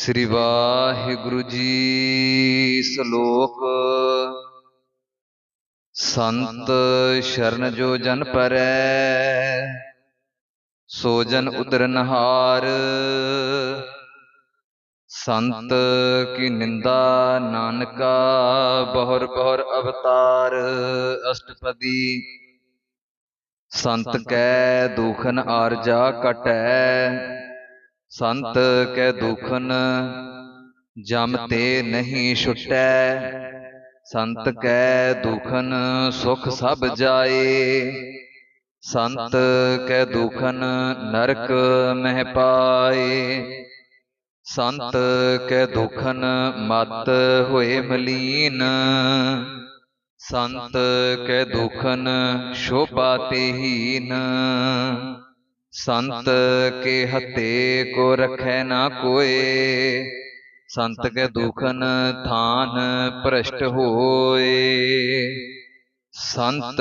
ਸ੍ਰੀ ਵਾਹਿਗੁਰੂ ਜੀ ਸ਼ਲੋਕ। ਸੰਤ ਸ਼ਰਨ ਜੋ ਜਨ ਪਰੈ, ਸੋ ਜਨ ਉਦਰਨਹਾਰ ਸੰਤ ਕੀ ਨਿੰਦਾ ਨਾਨਕਾ, ਬਹੁਰ ਬਹੁਰ ਅਵਤਾਰ ਅਸ਼ਟਪਦੀ। ਸੰਤ ਕੈ ਦੁਖਨ ਆਰਜਾ ਕਟੈ ਸੰਤ ਕੈ ਦੁਖਨ, ਜਮ ਤੇ ਨਹੀਂ ਛੁਟੈ। ਸੰਤ ਕੈ ਦੁਖਨ, ਸੁਖ ਸਭ ਜਾਏ। ਸੰਤ ਕੈ ਦੁਖਨ, ਨਰਕ ਮਹਿ ਪਾਏ। ਸੰਤ ਕੈ ਦੁਖਨ, ਮਤ ਹੋਏ ਮਲੀਨ। ਸੰਤ ਕੈ ਦੁਖਨ, ਸ਼ੋਭਾ ਤੇਹੀਨ ਸੰਤ ਕੇ ਹਤੇ ਕੋ ਰਖੈ ਨਾ ਕੋਏ, ਸੰਤ ਕੇ ਦੁਖਨ ਥਾਨ ਭ੍ਰਸ਼ਟ ਹੋਏ। ਸੰਤ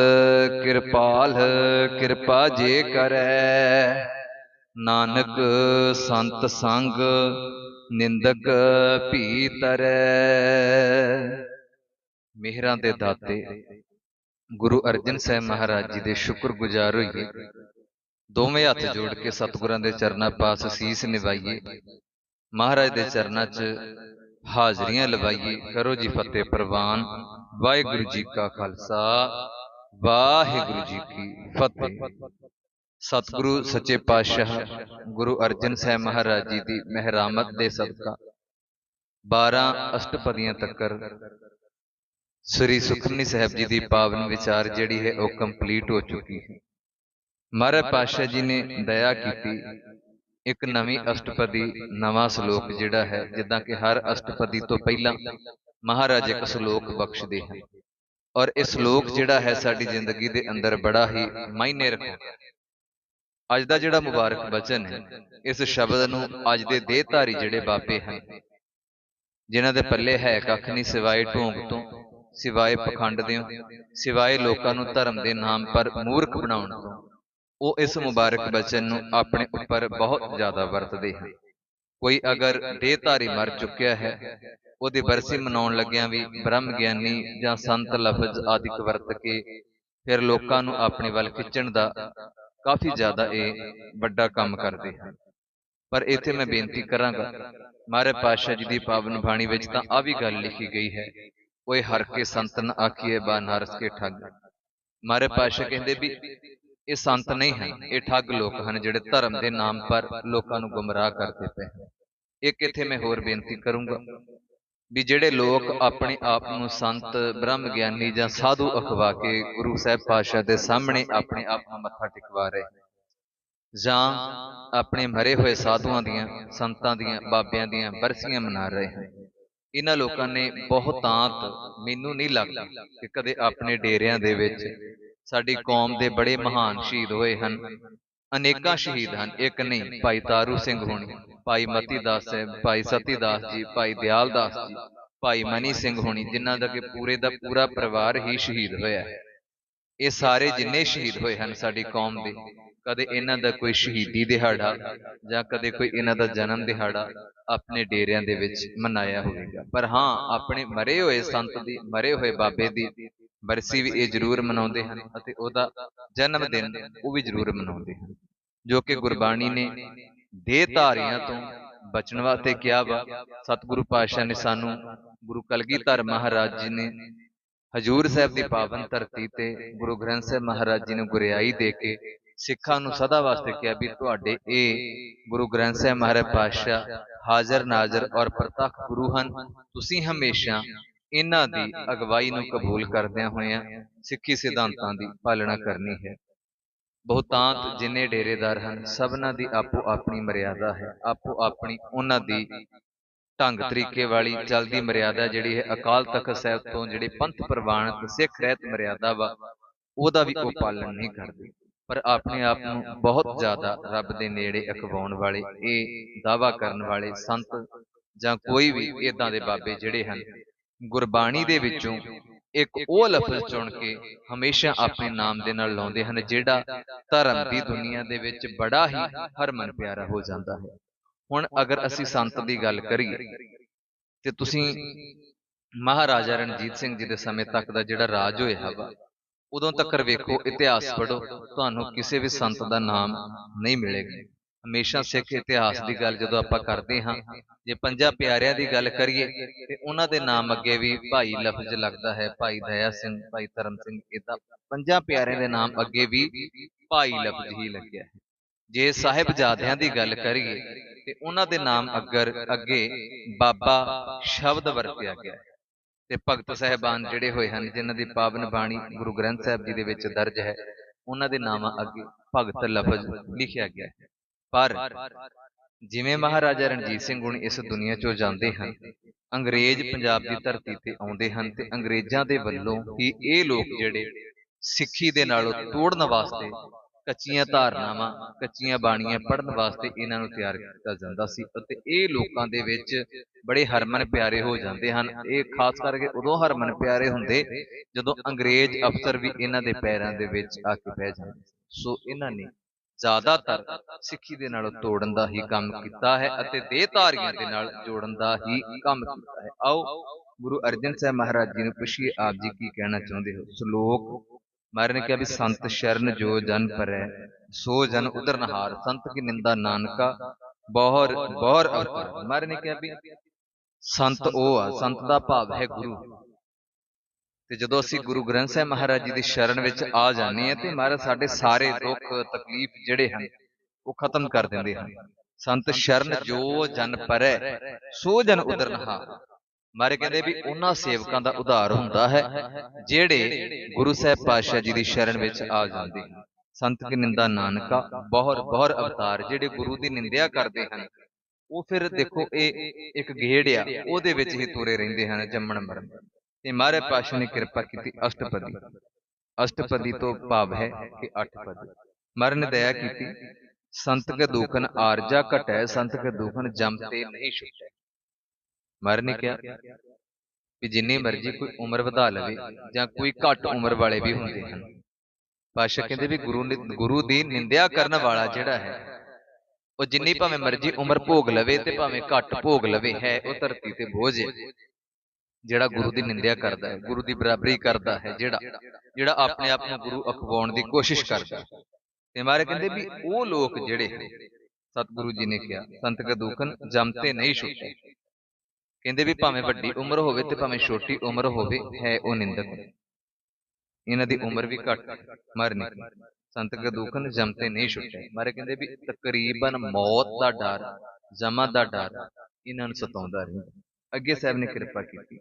ਕਿਰਪਾਲ, ਕਿਰਪਾ ਜੇ ਕਰੈ, ਨਾਨਕ ਸੰਤ ਸੰਗ ਨਿੰਦਕ ਭੀ ਤਰੈ। ਮਿਹਰਾਂ ਦੇ ਦਾਤੇ, ਗੁਰੂ ਅਰਜਨ ਸਾਹਿਬ ਮਹਾਰਾਜ ਜੀ ਦੇ ਸ਼ੁਕਰਗੁਜ਼ਾਰ ਹੋਈਏ। ਦੋਵੇਂ ਹੱਥ ਜੋੜ ਕੇ ਸਤਿਗੁਰਾਂ ਦੇ ਚਰਨਾਂ ਪਾਸ ਸੀਸ ਨਿਵਾਈਏ ਮਹਾਰਾਜ ਦੇ ਚਰਨਾਂ 'ਚ ਹਾਜ਼ਰੀਆਂ ਲਵਾਈਏ। ਕਰੋ ਜੀ ਫਤਿਹ ਪ੍ਰਵਾਨ। ਵਾਹਿਗੁਰੂ ਜੀ ਕਾ ਖਾਲਸਾ। ਵਾਹਿਗੁਰੂ ਜੀ ਕੀ ਫਤਿਹ। ਸਤਿਗੁਰੂ ਸੱਚੇ ਪਾਤਸ਼ਾਹ ਗੁਰੂ ਅਰਜਨ ਸਾਹਿਬ ਮਹਾਰਾਜ ਜੀ ਦੀ ਮਹਿਰਾਮਤ ਦੇ ਸਦਕਾ। 12 ਅਸ਼ਟਪਦੀਆਂ ਤੱਕਰ। ਸ੍ਰੀ ਸੁਖਮਨੀ ਸਾਹਿਬ ਜੀ ਦੀ ਪਾਵਨ ਵਿਚਾਰ ਜਿਹੜੀ ਹੈ ਉਹ ਕੰਪਲੀਟ ਹੋ ਚੁੱਕੀ ਹੈ। ਮਹਾਰਾਜ ਪਾਤਸ਼ਾਹ ਜੀ ਨੇ ਦਇਆ ਕੀਤੀ। ਇੱਕ ਨਵੀਂ ਅਸ਼ਟਪਦੀ ਨਵਾਂ ਸ਼ਲੋਕ ਜਿਹੜਾ ਹੈ ਜਿੱਦਾਂ ਕਿ ਹਰ ਅਸ਼ਟਪਦੀ ਤੋਂ ਪਹਿਲਾਂ ਮਹਾਰਾਜ ਇੱਕ ਸ਼ਲੋਕ ਬਖਸ਼ਦੇ ਹਨ। ਔਰ ਇਹ ਸ਼ਲੋਕ ਜਿਹੜਾ ਹੈ ਸਾਡੀ ਜ਼ਿੰਦਗੀ ਦੇ ਅੰਦਰ ਬੜਾ ਹੀ ਮਾਇਨੇ ਰੱਖਦਾ ਅੱਜ ਦਾ ਜਿਹੜਾ ਮੁਬਾਰਕ ਬਚਨ ਹੈ ਇਸ ਸ਼ਬਦ ਨੂੰ ਅੱਜ ਦੇ ਦੇਹਧਾਰੀ ਜਿਹੜੇ ਬਾਬੇ ਹਨ ਜਿਨ੍ਹਾਂ ਦੇ ਪੱਲੇ ਹੈ ਕੱਖ ਨਹੀਂ ਸਿਵਾਏ ਢੋਂਗ ਤੋਂ ਸਿਵਾਏ ਪਖੰਡ ਦੇ ਸਿਵਾਏ ਲੋਕਾਂ ਨੂੰ ਧਰਮ ਦੇ ਨਾਮ ਪਰ ਮੂਰਖ ਬਣਾਉਣ ਤੋਂ ਉਹ ਇਸ ਮੁਬਾਰਕ ਬਚਨ ਨੂੰ ਆਪਣੇ ਉੱਪਰ ਬਹੁਤ ਜ਼ਿਆਦਾ ਵਰਤਦੇ ਹਨ। ਕੋਈ ਅਗਰ ਦੇਹਧਾਰੀ ਮਰ ਚੁੱਕਿਆ ਹੈ ਉਹਦੀ ਬਰਸੀ ਮਨਾਉਣ ਲੱਗਿਆਂ ਵੀ ਬ੍ਰਹਮ ਗਿਆਨੀ ਜਾਂ ਸੰਤ ਲਫ਼ਜ਼ ਆਦਿਕ ਵਰਤ ਕੇ ਫਿਰ ਲੋਕਾਂ ਨੂੰ ਆਪਣੇ ਵੱਲ ਖਿੱਚਣ ਦਾ ਕਾਫੀ ਜ਼ਿਆਦਾ ਇਹ ਵੱਡਾ ਕੰਮ ਕਰਦੇ ਹਨ। ਪਰ ਇੱਥੇ ਮੈਂ ਬੇਨਤੀ ਕਰਾਂਗਾ ਮਾਰੇ ਪਾਤਸ਼ਾਹ ਜੀ ਦੀ ਪਾਵਨ ਬਾਣੀ ਵਿੱਚ ਤਾਂ ਆ ਵੀ ਗੱਲ ਲਿਖੀ ਗਈ ਹੈ ਓਏ ਹਰ ਕੇ ਸੰਤਨ ਆਖੀਏ ਬਾਨਰਸ ਕੇ ਠੱਗ। ਮਾਰੇ ਪਾਤਸ਼ਾਹ ਕਹਿੰਦੇ ਵੀ ਇਹ ਸੰਤ ਨਹੀਂ ਹਨ, ਇਹ ਠੱਗ ਲੋਕ ਹਨ ਜਿਹੜੇ ਧਰਮ ਦੇ ਨਾਮ ਪਰ ਲੋਕਾਂ ਨੂੰ ਗੁੰਮਰਾਹ ਕਰਦੇ ਪਏ ਹਨ। ਇੱਕ ਇੱਥੇ ਮੈਂ ਹੋਰ ਬੇਨਤੀ ਕਰੂੰਗਾ ਵੀ ਜਿਹੜੇ ਲੋਕ ਆਪਣੇ ਆਪ ਨੂੰ ਸੰਤ ਬ੍ਰਹਮ ਗਿਆਨੀ ਜਾਂ ਸਾਧੂ ਅਖਵਾ ਕੇ ਗੁਰੂ ਸਾਹਿਬ ਪਾਤਸ਼ਾਹ ਦੇ ਸਾਹਮਣੇ ਆਪਣੇ ਆਪ ਨੂੰ ਮੱਥਾ ਟਿਕਵਾ ਰਹੇ ਜਾਂ ਆਪਣੇ ਮਰੇ ਹੋਏ ਸਾਧੂਆਂ ਦੀਆਂ, ਸੰਤਾਂ ਦੀਆਂ, ਬਾਬਿਆਂ ਦੀਆਂ ਬਰਸੀਆਂ ਮਨਾ ਰਹੇ ਹਨ, ਇਹਨਾਂ ਲੋਕਾਂ ਨੇ ਬਹੁਤਾਂਤ ਮੈਨੂੰ ਨਹੀਂ ਲੱਗਦਾ ਕਿ ਕਦੇ ਆਪਣੇ ਡੇਰਿਆਂ ਦੇ ਵਿੱਚ ਸਾਡੀ ਕੌਮ ਦੇ ਬੜੇ ਮਹਾਨ ਸ਼ਹੀਦ ਹੋਏ ਹਨ। ਅਨੇਕਾਂ ਸ਼ਹੀਦ ਹਨ। ਇੱਕ ਨਹੀਂ ਭਾਈ ਤਾਰੂ ਸਿੰਘ ਹੋਣੀ ਭਾਈ ਮਤੀ ਦਾਸ ਸਾਹਿਬ ਭਾਈ ਸਤੀ ਦਾਸ ਜੀ ਭਾਈ ਦਿਆਲ ਦਾਸ ਜੀ ਭਾਈ ਮਨੀ ਸਿੰਘ ਹੋਣੀ ਜਿਨ੍ਹਾਂ ਦਾ ਕਿ ਪੂਰੇ ਦਾ ਪੂਰਾ ਪਰਿਵਾਰ ਹੀ ਸ਼ਹੀਦ ਹੋਇਆ। ਇਹ ਸਾਰੇ ਜਿੰਨੇ ਸ਼ਹੀਦ ਹੋਏ ਹਨ ਸਾਡੀ ਕੌਮ ਦੇ ਕਦੇ ਇਹਨਾਂ ਦਾ ਕੋਈ ਸ਼ਹੀਦੀ ਦਿਹਾੜਾ ਜਾਂ ਕਦੇ ਕੋਈ ਇਹਨਾਂ ਦਾ ਜਨਮ ਦਿਹਾੜਾ ਆਪਣੇ ਡੇਰਿਆਂ ਦੇ ਵਿੱਚ ਮਨਾਇਆ ਹੋਵੇਗਾ। ਪਰ ਹਾਂ ਆਪਣੇ ਮਰੇ ਹੋਏ ਸੰਤ ਦੀ ਮਰੇ ਹੋਏ ਬਾਬੇ ਦੀ ਬਰਸੀ ਵੀ ਇਹ ਜ਼ਰੂਰ ਮਨਾਉਂਦੇ ਹਨ ਅਤੇ ਉਹਦਾ ਜਨਮ ਦਿਨ ਉਹ ਵੀ ਜ਼ਰੂਰ ਮਨਾਉਂਦੇ ਹਨ, ਜੋ ਕਿ ਗੁਰਬਾਣੀ ਨੇ ਦੇਹ ਧਾਰੀਆਂ ਤੋਂ ਬਚਣ ਵਾਸਤੇ ਕਿਹਾ ਵਾ। ਸਤਿਗੁਰੂ ਪਾਤਸ਼ਾਹ ਨੇ ਸਾਨੂੰ ਗੁਰੂ ਕਲਗੀਧਰ ਮਹਾਰਾਜ ਜੀ ਨੇ ਹਜੂਰ ਸਾਹਿਬ ਦੀ ਪਾਵਨ ਧਰਤੀ ਤੇ ਗੁਰੂ ਗ੍ਰੰਥ ਸਾਹਿਬ ਮਹਾਰਾਜ ਜੀ ਨੂੰ ਗੁਰਿਆਈ ਦੇ ਕੇ ਸਿੱਖਾਂ ਨੂੰ ਸਦਾ ਵਾਸਤੇ ਕਿਹਾ ਵੀ ਤੁਹਾਡੇ ਇਹ ਗੁਰੂ ਗ੍ਰੰਥ ਸਾਹਿਬ ਮਹਾਰਾਜ ਪਾਤਸ਼ਾਹ ਹਾਜ਼ਰ ਨਾਜ਼ਰ ਔਰ ਪ੍ਰਤੱਖ ਗੁਰੂ ਹਨ। ਤੁਸੀਂ ਹਮੇਸ਼ਾ ਇਹਨਾਂ ਦੀ ਅਗਵਾਈ ਨੂੰ ਕਬੂਲ ਕਰਦਿਆਂ ਹੋਇਆਂ ਸਿੱਖੀ ਸਿਧਾਂਤਾਂ ਦੀ ਪਾਲਣਾ ਕਰਨੀ ਹੈ। ਬਹੁਤਾਂਤ ਜਿੰਨੇ ਡੇਰੇਦਾਰ ਹਨ ਸਭਨਾਂ ਦੀ ਆਪੋ ਆਪਣੀ ਮਰਿਆਦਾ ਹੈ। ਆਪੋ ਆਪਣੀ ਉਹਨਾਂ ਦੀ ਢੰਗ ਤਰੀਕੇ ਵਾਲੀ ਚਲਦੀ ਮਰਿਆਦਾ ਜਿਹੜੀ ਹੈ ਅਕਾਲ ਤਖਤ ਸਾਹਿਬ ਤੋਂ ਜਿਹੜੇ ਪੰਥ ਪ੍ਰਵਾਨਿਤ ਸਿੱਖ ਰਹਿਤ ਮਰਿਆਦਾ ਵਾ ਉਹਦਾ ਵੀ ਉਹ ਪਾਲਣ ਨਹੀਂ ਕਰਦੇ। ਪਰ ਆਪਣੇ ਆਪ ਨੂੰ ਬਹੁਤ ਜ਼ਿਆਦਾ ਰੱਬ ਦੇ ਨੇੜੇ ਅਖਵਾਉਣ ਵਾਲੇ ਇਹ ਦਾਵਾ ਕਰਨ ਵਾਲੇ ਸੰਤ ਜਾਂ ਕੋਈ ਵੀ ਇਦਾਂ ਦੇ ਬਾਬੇ ਜਿਹੜੇ ਹਨ ਗੁਰਬਾਣੀ ਦੇ ਵਿੱਚੋਂ ਇੱਕ ਉਹ ਲਫ਼ਜ਼ ਚੁਣ ਕੇ ਹਮੇਸ਼ਾ ਆਪਣੇ ਨਾਮ ਦੇ ਨਾਲ ਲਾਉਂਦੇ ਹਨ ਜਿਹੜਾ ਧਰਮ ਦੀ ਦੁਨੀਆ ਦੇ ਵਿੱਚ ਬੜਾ ਹੀ ਹਰਮਨ ਪਿਆਰਾ ਹੋ ਜਾਂਦਾ ਹੈ। ਹੁਣ ਅਗਰ ਅਸੀਂ ਸੰਤ ਦੀ ਗੱਲ ਕਰੀਏ ਤੇ ਤੁਸੀਂ ਮਹਾਰਾਜਾ ਰਣਜੀਤ ਸਿੰਘ ਜੀ ਦੇ ਸਮੇਂ ਤੱਕ ਦਾ ਜਿਹੜਾ ਰਾਜ ਹੋਇਆ ਵਾ ਉਦੋਂ ਤੱਕ ਵੇਖੋ ਇਤਿਹਾਸ ਪੜੋ ਤੁਹਾਨੂੰ ਕਿਸੇ ਵੀ ਸੰਤ ਦਾ ਨਾਮ ਨਹੀਂ ਮਿਲੇਗਾ। ਹਮੇਸ਼ਾ ਸਿੱਖ ਇਤਿਹਾਸ ਦੀ ਗੱਲ ਜਦੋਂ ਆਪਾਂ ਕਰਦੇ ਹਾਂ ਜੇ ਪੰਜਾਂ ਪਿਆਰਿਆਂ ਦੀ ਗੱਲ ਕਰੀਏ ਤੇ ਉਹਨਾਂ ਦੇ ਨਾਮ ਅੱਗੇ ਵੀ ਭਾਈ ਲਫ਼ਜ਼ ਲੱਗਦਾ ਹੈ ਭਾਈ ਦਇਆ ਸਿੰਘ ਭਾਈ ਧਰਮ ਸਿੰਘ ਇਦਾਂ ਪੰਜਾਂ ਪਿਆਰਿਆਂ ਦੇ ਨਾਮ ਅੱਗੇ ਵੀ ਭਾਈ ਲਫ਼ਜ਼ ਹੀ ਲੱਗਿਆ ਹੈ। ਜੇ ਸਾਹਿਬਜ਼ਾਦਿਆਂ ਦੀ ਗੱਲ ਕਰੀਏ ਤੇ ਉਹਨਾਂ ਦੇ ਨਾਮ ਅਗਰ ਅੱਗੇ ਬਾਬਾ ਸ਼ਬਦ ਵਰਤਿਆ ਗਿਆ ਹੈ। ਤੇ ਭਗਤ ਸਹਿਬਾਨ ਜਿਹੜੇ ਹੋਏ ਹਨ ਜਿਨ੍ਹਾਂ ਦੀ ਪਾਵਨ ਬਾਣੀ ਗੁਰੂ ਗ੍ਰੰਥ ਸਾਹਿਬ ਜੀ ਦੇ ਵਿੱਚ ਦਰਜ ਹੈ ਉਹਨਾਂ ਦੇ ਨਾਮਾਂ ਅੱਗੇ ਭਗਤ ਲਫ਼ਜ਼ ਲਿਖਿਆ ਗਿਆ ਹੈ। ਪਰ ਜਿਵੇਂ ਮਹਾਰਾਜਾ ਰਣਜੀਤ ਸਿੰਘ ਹੁਣ ਇਸ ਦੁਨੀਆ 'ਚੋਂ ਜਾਂਦੇ ਹਨ ਅੰਗਰੇਜ਼ ਪੰਜਾਬ ਦੀ ਧਰਤੀ ਤੇ ਆਉਂਦੇ ਹਨ ਤੇ ਅੰਗਰੇਜ਼ਾਂ ਦੇ ਵੱਲੋਂ ਹੀ ਇਹ ਲੋਕ ਜਿਹੜੇ ਸਿੱਖੀ ਦੇ ਨਾਲੋਂ ਤੋੜਨ ਵਾਸਤੇ ਕੱਚੀਆਂ ਧਾਰਨਾਵਾਂ ਕੱਚੀਆਂ ਬਾਣੀਆਂ ਪੜ੍ਹਨ ਵਾਸਤੇ ਇਹਨਾਂ ਨੂੰ ਤਿਆਰ ਕੀਤਾ ਜਾਂਦਾ ਸੀ ਅਤੇ ਇਹ ਲੋਕਾਂ ਦੇ ਵਿੱਚ ਬੜੇ ਹਰਮਨ ਪਿਆਰੇ ਹੋ ਜਾਂਦੇ ਹਨ। ਇਹ ਖਾਸ ਕਰਕੇ ਉਦੋਂ ਹਰਮਨ ਪਿਆਰੇ ਹੁੰਦੇ ਜਦੋਂ ਅੰਗਰੇਜ਼ ਅਫਸਰ ਵੀ ਇਹਨਾਂ ਦੇ ਪੈਰਾਂ ਦੇ ਵਿੱਚ ਆ ਕੇ ਬਹਿ ਜਾਂਦੇ ਸੋ ਇਹਨਾਂ ਨੇ ਜ਼ਿਆਦਾਤਰ ਸਿੱਖੀ ਦੇ ਨਾਲ ਤੋੜਨ ਦਾ ਹੀ ਕੰਮ ਕੀਤਾ ਹੈ ਅਤੇ ਦੇਹਧਾਰੀਆਂ ਦੇ ਨਾਲ ਜੋੜਨ ਦਾ ਹੀ ਕੰਮ ਕੀਤਾ ਹੈ। ਆਓ ਗੁਰੂ ਅਰਜਨ ਸਾਹਿਬ ਮਹਾਰਾਜ ਜੀ ਨੂੰ ਪੁੱਛੀਏ, ਆਪ ਜੀ ਕੀ ਕਹਿਣਾ ਚਾਹੁੰਦੇ ਹੋ? ਸ਼ਲੋਕ, ਮਹਾਰਾਜ ਨੇ ਕਿਹਾ ਵੀ, ਸੰਤ ਸ਼ਰਨ ਜੋ ਜਨ ਪਰੈ ਸੋ ਜਨ ਉਦਰ ਨਹਾਰ ਸੰਤ ਕੀ ਨਿੰਦਾ ਨਾਨਕਾ, ਬਹੁਰ ਬਹੁਰ ਅਵਤਾਰ। ਮਹਾਰਾਜ ਨੇ ਕਿਹਾ ਵੀ, ਸੰਤ ਉਹ ਆ, ਸੰਤ ਦਾ ਭਾਵ ਹੈ ਗੁਰੂ। ਤੇ ਜਦੋਂ ਅਸੀਂ ਗੁਰੂ ਗ੍ਰੰਥ ਸਾਹਿਬ ਮਹਾਰਾਜ ਜੀ ਦੀ ਸ਼ਰਨ ਵਿੱਚ ਆ ਜਾਂਦੇ ਹਾਂ ਤੇ ਮਹਾਰਾਜ ਸਾਡੇ ਸਾਰੇ ਦੁੱਖ, ਤਕਲੀਫ ਜਿਹੜੇ ਹਨ, ਉਹ ਖਤਮ ਕਰ ਦਿੰਦੇ ਹਨ। ਸੰਤ ਸ਼ਰਨ ਜੋ ਜਨ ਪਰੈ, ਸੋ ਜਨ ਉਦਰ ਮਾਰੇ ਕਹਿੰਦੇ ਵੀ ਉਹਨਾਂ ਸੇਵਕਾਂ ਦਾ ਉਧਾਰ ਹੁੰਦਾ ਹੈ, ਜਿਹੜੇ ਗੁਰੂ ਸਾਹਿਬ ਪਾਤਸ਼ਾਹ ਜੀ ਦੀ ਸ਼ਰਨ ਵਿੱਚ ਆ ਜਾਂਦੇ ਹਨ। ਸੰਤ ਕੀ ਨਿੰਦਾ ਨਾਨਕਾ ਬਹੁਤ ਬਹੁਤ ਅਵਤਾਰ ਜਿਹੜੇ ਗੁਰੂ ਦੀ ਨਿੰਦਿਆ ਕਰਦੇ ਹਨ, ਉਹ ਫਿਰ ਦੇਖੋ ਇਹ ਇੱਕ ਗੇੜ ਆ, ਉਹਦੇ ਵਿੱਚ ਹੀ ਤੁਰੇ ਰਹਿੰਦੇ ਹਨ ਜੰਮਣ ਮਰਨ ਤੇ ਮਹਾਰਾਜ ਪਾਤਸ਼ਾਹ ਨੇ ਕਿਰਪਾ ਕੀਤੀ ਅਸ਼ਟਪਦੀ। ਅਸ਼ਟਪਦੀ। ਤੋਂ ਭਾਵ ਹੈ ਕਿ ਅੱਠ ਪਦ ਮਹਾਰਾਜ ਨੇ ਦਇਆ ਕੀਤੀ। ਸੰਤ ਕੇ ਦੁਖਨ ਆਰਜਾ ਘਟੈ ਸੰਤ ਕੇ ਦੁਖਨ ਜਮ ਤੇ ਨਹੀਂ ਛੁਟੈ। ਮਹਾਰਾਜ ਨੇ ਕਿਹਾ ਕਿ ਜਿੰਨੀ ਮਰਜ਼ੀ ਕੋਈ ਉਮਰ ਵਧਾ ਲਵੇ ਜਾਂ ਕੋਈ ਘੱਟ ਉਮਰ ਵਾਲੇ ਵੀ ਹੁੰਦੇ ਹਨ। ਪਾਸ਼ਾ ਕਹਿੰਦੇ ਵੀ ਗੁਰੂ ਗੁਰੂ ਦੀ ਨਿੰਦਿਆ ਕਰਨ ਵਾਲਾ ਜਿਹੜਾ ਹੈ ਉਹ ਜਿੰਨੀ ਭਾਵੇਂ ਮਰਜ਼ੀ ਉਮਰ ਭੋਗ ਲਵੇ ਤੇ ਭਾਵੇਂ ਘੱਟ ਭੋਗ ਲਵੇ ਹੈ ਉਹ ਧਰਤੀ ਤੇ ਬੋਝ ਹੈ। ਜਿਹੜਾ ਗੁਰੂ ਦੀ ਨਿੰਦਿਆ ਕਰਦਾ ਹੈ ਗੁਰੂ ਦੀ ਬਰਾਬਰੀ ਕਰਦਾ ਹੈ ਜਿਹੜਾ ਜਿਹੜਾ ਆਪਣੇ ਆਪ ਨੂੰ ਗੁਰੂ ਅਖਵਾਉਣ ਦੀ ਕੋਸ਼ਿਸ਼ ਕਰਦਾ ਤੇ ਮਾਰੇ ਕਹਿੰਦੇ ਵੀ ਉਹ ਲੋਕ ਜਿਹੜੇ ਸਤਿਗੁਰੂ ਜੀ ਨੇ ਕਿਹਾ ਸੰਤ ਕਾ ਦੁਖਨ ਜਮਤੇ ਨਹੀਂ ਛੁੱਟੇ। ਕਹਿੰਦੇ ਵੀ ਭਾਵੇਂ ਵੱਡੀ ਉਮਰ ਹੋਵੇ ਤੇ ਭਾਵੇਂ ਛੋਟੀ ਉਮਰ ਹੋਵੇ ਹੈ ਉਹ ਨਿੰਦਕ ਇਹਨਾਂ ਦੀ ਉਮਰ ਵੀ ਘੱਟ ਮਰਨੀ ਸੰਤ ਕਾ ਦੁਖਨ ਜਮਤੇ ਨਹੀਂ ਛੁੱਟੇ। ਮਾਰੇ ਕਹਿੰਦੇ ਵੀ ਤਕਰੀਬਨ ਮੌਤ ਦਾ ਡਰ ਜਮਾ ਦਾ ਡਰ ਇਹਨਾਂ ਨੂੰ ਸਤਾਉਂਦਾ ਰਹਿੰਦਾ ਅੱਗੇ ਸਾਹਿਬ ਨੇ ਕਿਰਪਾ ਕੀਤੀ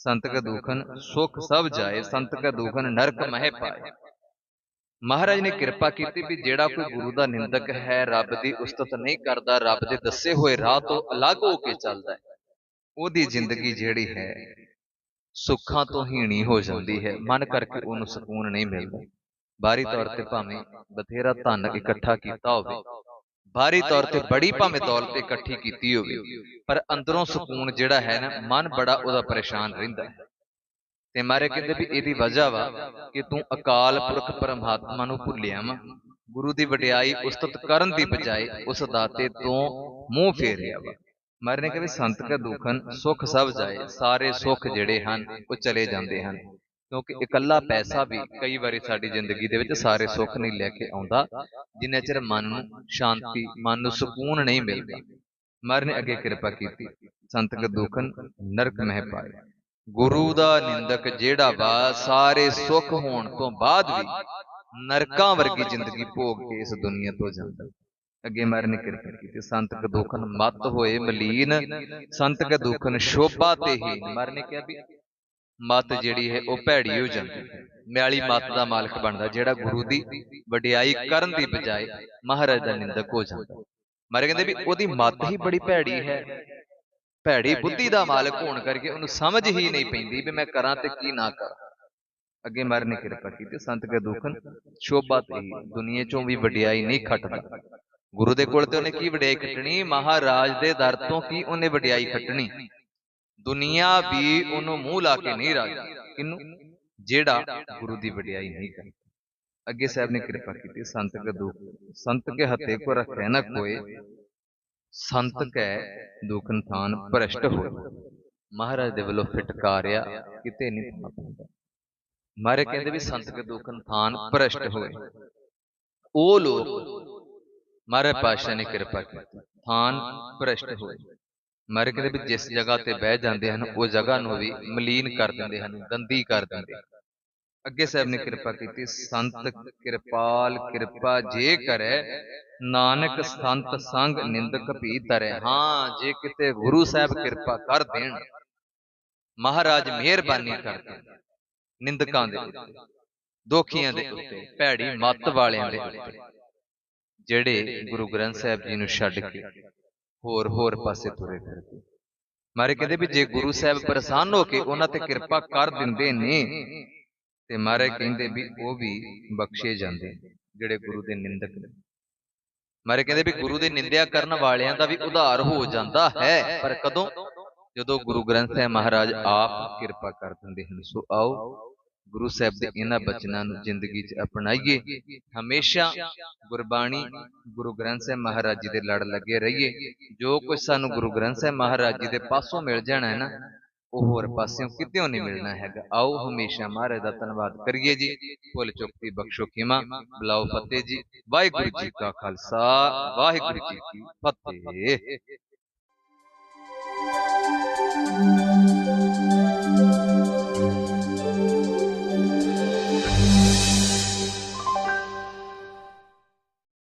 ਸੰਤ ਕਾ ਦੁਖਨ ਸੁਖ ਸਭ ਜਾਏ ਸੰਤ ਕਾ ਦੁਖਨ ਨਰਕ ਮਹਿ ਪਾਏ ਮਹਾਰਾਜ ਨੇ ਕਿਰਪਾ ਕੀਤੀ ਵੀ ਜਿਹੜਾ ਕੋਈ ਗੁਰੂ ਦਾ ਨਿੰਦਕ ਹੈ ਰੱਬ ਦੀ ਉਸਤਤ ਨਹੀਂ ਕਰਦਾ ਰੱਬ ਦੇ ਦੱਸੇ ਹੋਏ ਰਾਹ ਤੋਂ ਅਲੱਗ ਹੋ ਕੇ ਚੱਲਦਾ ਹੈ ਉਹਦੀ ਜ਼ਿੰਦਗੀ ਜਿਹੜੀ ਹੈ ਸੁੱਖਾਂ ਤੋਂ ਹੀਣੀ ਹੋ ਜਾਂਦੀ ਹੈ ਮਨ ਕਰਕੇ ਉਹਨੂੰ ਸਕੂਨ ਨਹੀਂ ਮਿਲਦਾ ਬਾਹਰੀ ਤੌਰ ਤੇ ਭਾਵੇਂ ਬਥੇਰਾ ਧਨ ਇਕੱਠਾ ਕੀਤਾ ਹੋਵੇ ਬਾਹਰੀ ਤੌਰ ਤੇ ਬੜੀ ਭਾਵੇਂ ਦੌਲਤ ਇਕੱਠੀ ਕੀਤੀ ਹੋਵੇ ਪਰ ਅੰਦਰੋਂ ਸਕੂਨ ਜਿਹੜਾ ਹੈ ਨਾ ਮਨ ਬੜਾ ਉਹਦਾ ਪਰੇਸ਼ਾਨ ਰਹਿੰਦਾ। ਤੇ ਮਾਰੇ ਕਹਿੰਦੇ ਵੀ ਇਹਦੀ ਵਜ੍ਹਾ ਵਾ ਕਿ ਤੂੰ ਅਕਾਲ ਪੁਰਖ ਪਰਮਾਤਮਾ ਨੂੰ ਭੁੱਲਿਆ ਵਾ। ਗੁਰੂ ਦੀ ਵਡਿਆਈ ਉਸਤਤ ਕਰਨ ਦੀ ਬਜਾਏ ਉਸ ਦਾਤੇ ਤੋਂ ਮੂੰਹ ਫੇਰਿਆ ਵਾ। ਮਾਰੇ ਨੇ ਕਹਿੰਦੇ ਸੰਤ ਕਾ ਦੁਖਨ ਸੁਖ ਸਭ ਜਾਏ ਸਾਰੇ ਸੁੱਖ ਜਿਹੜੇ ਹਨ ਉਹ ਚਲੇ ਜਾਂਦੇ ਹਨ। ਕਿਉਂਕਿ ਇਕੱਲਾ ਪੈਸਾ ਵੀ ਕਈ ਵਾਰੀ ਸਾਡੀ ਜ਼ਿੰਦਗੀ ਦੇ ਵਿੱਚ ਸਾਰੇ ਸੁੱਖ ਨਹੀਂ ਲੈ ਕੇ ਆਉਂਦਾ ਜਿੰਨੇ ਚਿਰ ਮਨ ਨੂੰ ਸ਼ਾਂਤੀ ਮਨ ਨੂੰ ਸਕੂਨ ਨਹੀਂ ਮਿਲਦਾ ਮਰ ਨੇ ਅੱਗੇ ਕਿਰਪਾ ਕੀਤੀ ਸੰਤ ਕਾ ਦੁਖਨ ਨਰਕ ਮਹਿ ਪਾਏ। ਗੁਰੂ ਦਾ ਨਿੰਦਕ ਜਿਹੜਾ ਵਾ ਸਾਰੇ ਸੁੱਖ ਹੋਣ ਤੋਂ ਬਾਅਦ ਵੀ ਨਰਕਾਂ ਵਰਗੀ ਜ਼ਿੰਦਗੀ ਭੋਗ ਕੇ ਇਸ ਦੁਨੀਆ ਤੋਂ ਜਾਂਦਾ। ਅੱਗੇ ਮਰ ਨੇ ਕਿਰਪਾ ਕੀਤੀ ਸੰਤ ਕਾ ਦੁਖਨ ਮਤ ਹੋਏ ਮਲੀਨ ਸੰਤ ਕਾ ਦੁਖਨ ਸ਼ੋਭਾ ਤੇ ਹੀ। ਮਰ ਨੇ ਕਿਹਾ ਵੀ ਮਤ ਜਿਹੜੀ ਹੈ ਉਹ ਭੈੜੀ ਹੋ ਜਾਂਦੀ ਹੈ। ਮਿਆਲੀ ਮਤ ਦਾ ਮਾਲਕ ਬਣਦਾ ਜਿਹੜਾ ਗੁਰੂ ਦੀ ਵਡਿਆਈ ਕਰਨ ਦੀ ਬਜਾਏ ਮਹਾਰਾਜ ਦਾ ਨਿੰਦਕ ਹੋ ਜਾਂਦਾ। ਮਾਰੇ ਕਹਿੰਦੇ ਵੀ ਉਹਦੀ ਮਤ ਹੀ ਬੜੀ ਭੈੜੀ ਹੈ। ਭੈੜੀ ਬੁੱਧੀ ਦਾ ਮਾਲਕ ਹੋਣ ਕਰਕੇ ਉਹਨੂੰ ਸਮਝ ਹੀ ਨਹੀਂ ਪੈਂਦੀ ਵੀ ਮੈਂ ਕਰਾਂ ਤੇ ਕੀ ਨਾ ਕਰਾਂ। ਅੱਗੇ ਮਾਰੇ ਨੇ ਕਿਰਪਾ ਕੀਤੀ, ਸੰਤ ਕੇ ਦੁਖਨ, ਸ਼ੋਭਾ ਤੇ ਦੁਨੀਆ ਚੋਂ ਵੀ ਵਡਿਆਈ ਨਹੀਂ ਖੱਟਦਾ। ਗੁਰੂ ਦੇ ਕੋਲ ਤੇ ਉਹਨੇ ਕੀ ਵਡਿਆਈ ਖੱਟਣੀ? ਮਹਾਰਾਜ ਦੇ ਦਰ ਤੋਂ ਕੀ ਉਹਨੇ ਵਡਿਆਈ ਖੱਟਣੀ? ਦੁਨੀਆ ਵੀ ਉਹਨੂੰ ਮੂੰਹ ਲਾ ਕੇ ਨਹੀਂ ਰਾਜੀ ਕਿਨੂੰ ਜਿਹੜਾ ਗੁਰੂ ਦੀ ਵਡਿਆਈ ਨਹੀਂ ਕਰਦਾ। ਅੱਗੇ ਸਾਹਿਬ ਨੇ ਕਿਰਪਾ ਕੀਤੀ, ਸੰਤ ਕੇ ਦੁਖ। ਸੰਤ ਕੇ ਹੱਥੇ ਕੋ ਰੱਖੇ ਨਾ ਕੋਏ ਸੰਤ ਕੈ ਦੁਖਨ ਥਾਨ ਭ੍ਰਸ਼ਟ ਹੋਏ। ਮਹਾਰਾਜ ਦੇ ਵੱਲੋਂ ਫਟਕਾਰਿਆ, ਕਿਤੇ ਨਹੀਂ ਥਾ ਮਾਰੇ ਕਹਿੰਦੇ ਵੀ ਸੰਤ ਕੇ ਦੁਖਨ ਥਾਨ ਭ੍ਰਸ਼ਟ ਹੋਏ। ਉਹ ਲੋਕ ਮਹਾਰਾਜ ਪਾਤਸ਼ਾਹ ਨੇ ਕਿਰਪਾ ਕੀਤੀ। ਥਾਨ ਭ੍ਰਸ਼ਟ ਹੋਏ। ਮਰਗ ਦੇ ਵਿੱਚ ਜਿਸ ਜਗ੍ਹਾ ਤੇ ਬਹਿ ਜਾਂਦੇ ਹਨ, ਉਹ ਜਗ੍ਹਾ ਨੂੰ ਵੀ ਮਲੀਨ ਕਰ ਦਿੰਦੇ ਹਨ, ਗੰਦੀ ਕਰ ਦਿੰਦੇ ਅੱਗੇ ਸਾਹਿਬ ਨੇ ਕਿਰਪਾ ਕੀਤੀ, ਸੰਤ ਕਿਰਪਾਲ, ਕਿਰਪਾ ਜੇ ਕਰੇ, ਨਾਨਕ ਸੰਤ ਸੰਗ ਨਿੰਦਕ ਭੀ ਤਰੇ ਹਾਂ, ਜੇ ਕਿਤੇ ਗੁਰੂ ਸਾਹਿਬ ਕਿਰਪਾ ਕਰ ਦੇਣ, ਮਹਾਰਾਜ ਮਿਹਰਬਾਨੀ ਕਰ ਦੇਣ, ਨਿੰਦਕਾਂ ਦੇ ਉੱਤੇ, ਦੋਖੀਆਂ ਦੇ ਉੱਤੇ, ਭੈੜੀ ਮੱਤ ਵਾਲਿਆਂ ਦੇ ਉੱਤੇ, ਜਿਹੜੇ ਗੁਰੂ ਗ੍ਰੰਥ ਸਾਹਿਬ ਜੀ ਨੂੰ ਛੱਡ ਕੇ ਹੋਰ ਹੋਰ ਪਾਸੇ ਤੁਰੇ ਫਿਰਦੇ। ਮਾਰੇ ਕਹਿੰਦੇ ਵੀ ਜੇ ਗੁਰੂ ਸਾਹਿਬ ਪ੍ਰਸੰਨ ਹੋ ਕੇ ਉਹਨਾਂ ਤੇ ਕਿਰਪਾ ਕਰ ਦਿੰਦੇ ਨੇ ਤੇ ਮਾਰੇ ਕਹਿੰਦੇ ਵੀ ਉਹ ਵੀ ਬਖਸ਼ੇ ਜਾਂਦੇ ਜਿਹੜੇ ਗੁਰੂ ਦੇ ਨਿੰਦਕ ਨੇ। ਮਾਰੇ ਕਹਿੰਦੇ ਵੀ ਗੁਰੂ ਦੀ ਨਿੰਦਿਆ ਕਰਨ ਵਾਲਿਆਂ ਦਾ ਵੀ ਉਧਾਰ ਹੋ ਜਾਂਦਾ ਹੈ ਪਰ ਕਦੋਂ? ਜਦੋਂ ਗੁਰੂ ਗ੍ਰੰਥ ਸਾਹਿਬ ਮਹਾਰਾਜ ਆਪ ਕਿਰਪਾ ਕਰ ਦਿੰਦੇ ਹਨ। ਸੋ ਆਓ ਗੁਰੂ ਸਾਹਿਬ ਦੇ ਇਹਨਾਂ ਬਚਨਾਂ ਨੂੰ ਜ਼ਿੰਦਗੀ 'ਚ ਅਪਣਾਈਏ। ਹਮੇਸ਼ਾ ਗੁਰਬਾਣੀ ਗੁਰੂ ਗ੍ਰੰਥ ਸਾਹਿਬ ਮਹਾਰਾਜ ਜੀ ਦੇ ਲੜ ਲੱਗੇ ਰਹੀਏ। ਜੋ ਕੁਝ ਸਾਨੂੰ ਗੁਰੂ ਗ੍ਰੰਥ ਸਾਹਿਬ ਮਹਾਰਾਜ ਜੀ ਦੇ ਪਾਸੋਂ ਮਿਲ ਜਾਣਾ ਹੈ ਨਾ, ਉਹ ਹੋਰ ਪਾਸਿਓਂ ਕਿਤੇੋਂ ਨਹੀਂ ਮਿਲਣਾ ਹੈਗਾ। ਆਓ ਹਮੇਸ਼ਾ ਮਹਾਰਾਜ ਦਾ ਧੰਨਵਾਦ ਕਰੀਏ ਜੀ। ਭੁੱਲ ਚੁੱਕੀ ਬਖਸ਼ੋ ਖਿਮਾ। ਬਲਾਓ ਫਤਿਹ ਜੀ। ਵਾਹਿਗੁਰੂ ਜੀ ਕਾ ਖਾਲਸਾ। ਵਾਹਿਗੁਰੂ ਜੀ ਕੀ ਫਤਿਹ।